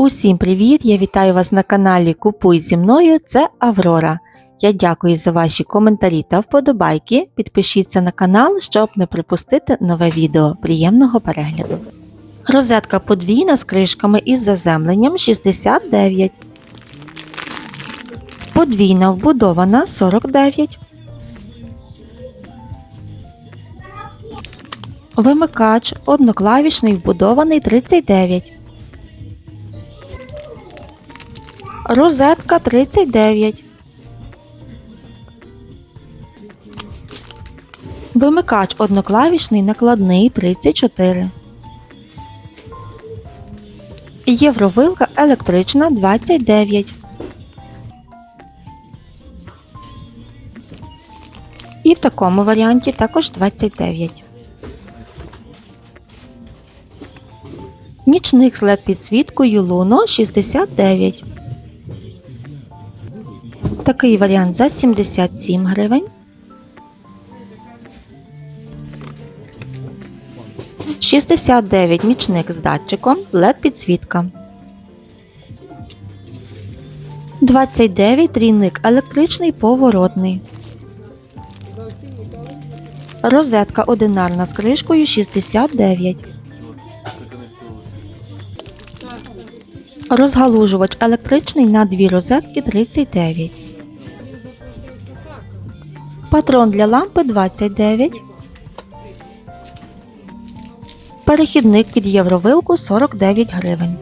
Усім привіт! Я вітаю вас на каналі Купуй зі мною. Це Аврора. Я дякую за ваші коментарі та вподобайки. Підпишіться на канал, щоб не пропустити нове відео. Приємного перегляду. Розетка подвійна з кришками із заземленням 69. Подвійна вбудована 49. Вимикач одноклавішний вбудований 39. Розетка 39. Вимикач одноклавішний накладний 34. Євровилка електрична 29. І в такому варіанті також 29. Нічник з LED підсвіткою Луно 69. Такий варіант за 77 гривень. Шістдесят дев'ять нічник з датчиком LED підсвітка. 29 трійник електричний поворотний. Розетка одинарна з кришкою 69. Розгалужувач електричний на дві розетки 39. Патрон для лампи 29. Перехідник під євровилку 49 гривень.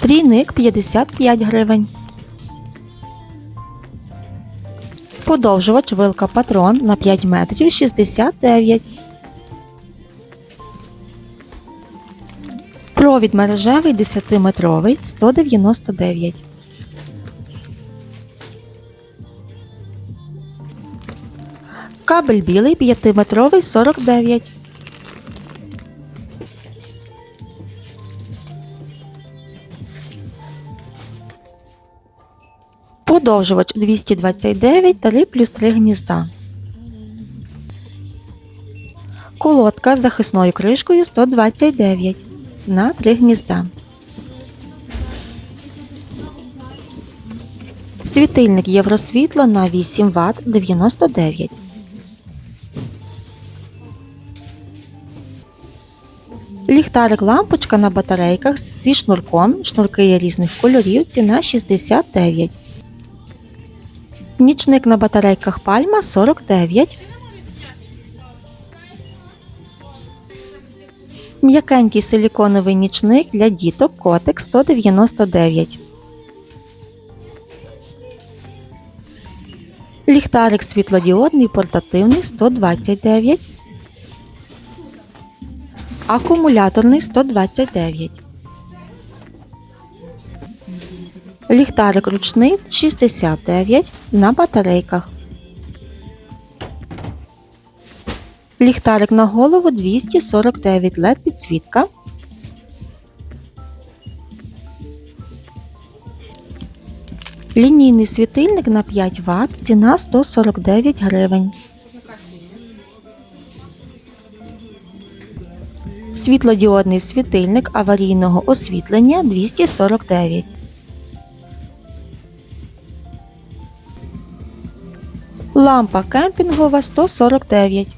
Трійник 55 гривень. Подовжувач вилка патрон на 5 метрів 69. Провід мережевий 10-метровий 199. Кабель білий 5-метровий 49. Подовжувач 229 3 плюс 3 гнізда. Колодка з захисною кришкою 129 на 3 гнізда. Світильник Євросвітло на 8 Вт 99. Ліхтарик лампочка на батарейках зі шнурком. Шнурки є різних кольорів. Ціна 69. Нічник на батарейках пальма 49. М'якенький силіконовий нічник для діток котик 199. Ліхтарик світлодіодний портативний 129. Акумуляторний 129. Ліхтарик ручний 69 на батарейках. Ліхтарик на голову 249 LED підсвітка. Лінійний світильник на 5 Вт. Ціна 149 гривень. Світлодіодний світильник аварійного освітлення 249. Лампа кемпінгова 149.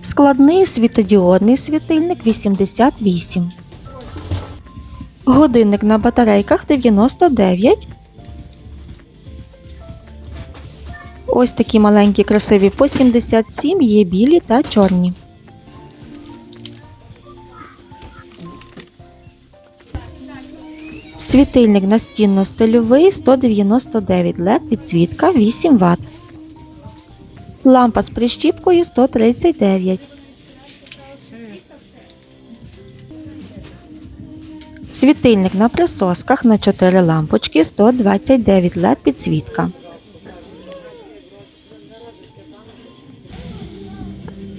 Складний світодіодний світильник 88. Годинник на батарейках 99. Ось такі маленькі красиві по 77 є білі та чорні. Світильник настінно-стильовий 199 LED підсвітка 8 Вт. Лампа з прищіпкою 139. Світильник на присосках на 4 лампочки 129 LED підсвітка.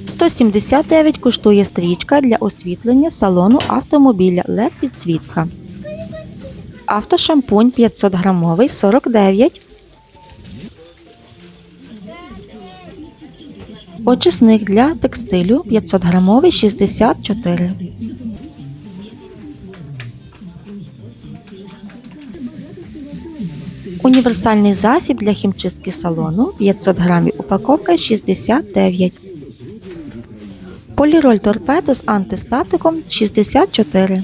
179 коштує стрічка для освітлення салону автомобіля LED підсвітка. Автошампунь 500 грамовий 49. Очисник для текстилю 500 грамовий 64. Універсальний засіб для хімчистки салону 500 грамів упаковка 69. Поліроль торпедо з антистатиком 64.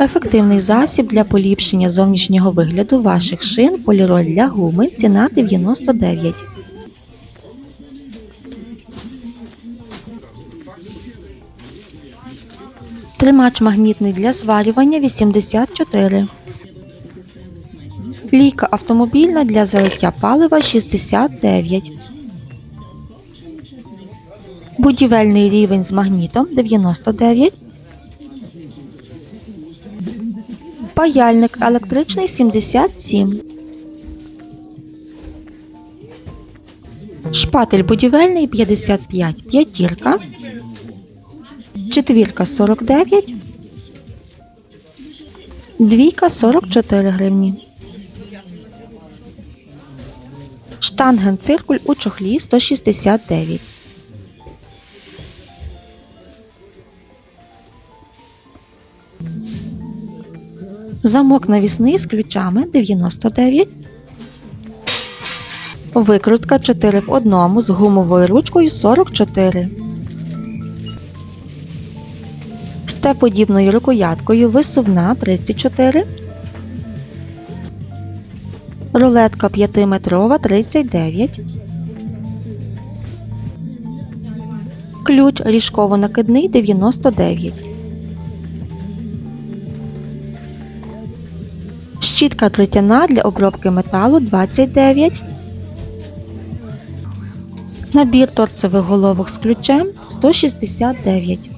Ефективний засіб для поліпшення зовнішнього вигляду ваших шин поліроль для гуми ціна 99. Тримач магнітний для зварювання 84. Лійка автомобільна для залиття палива 69. Будівельний рівень з магнітом 99. Паяльник електричний 77. Шпатель будівельний 55. П'ятірка. Четвірка 49. Двійка 44 гривні. Штанген циркуль у чохлі 169. Замок навісний з ключами 99. Викрутка 4 в одному з гумовою ручкою 44. З Т-подібною рукояткою висувна 34. Рулетка 5-метрова 39. Ключ ріжково-накидний 99. Щітка дротяна для обробки металу 29. Набір торцевих головок з ключем 169.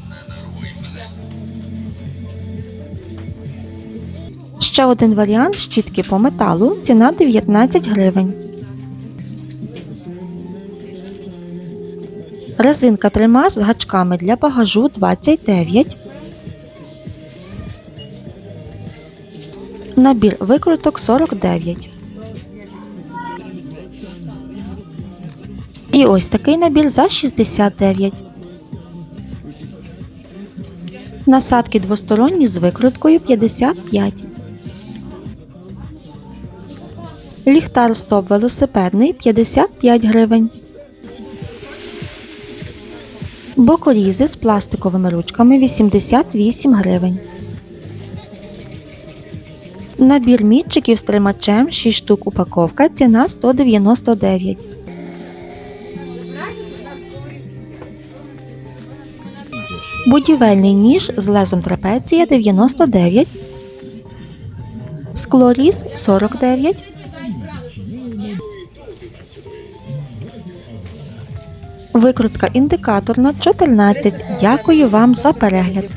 Ще один варіант щітки по металу. Ціна 19 гривень. Резинка тримач з гачками для багажу 29. Набір викруток 49. І ось такий набір за 69. Насадки двосторонні з викруткою 55. Ліхтар стоп велосипедний 55 гривень. Бокорізи з пластиковими ручками 88 гривень. Набір мітчиків з тримачем 6 штук упаковка. Ціна 199. Будівельний ніж з лезом трапеція 99. Склоріз 49. Викрутка індикаторна 14. Дякую вам за перегляд.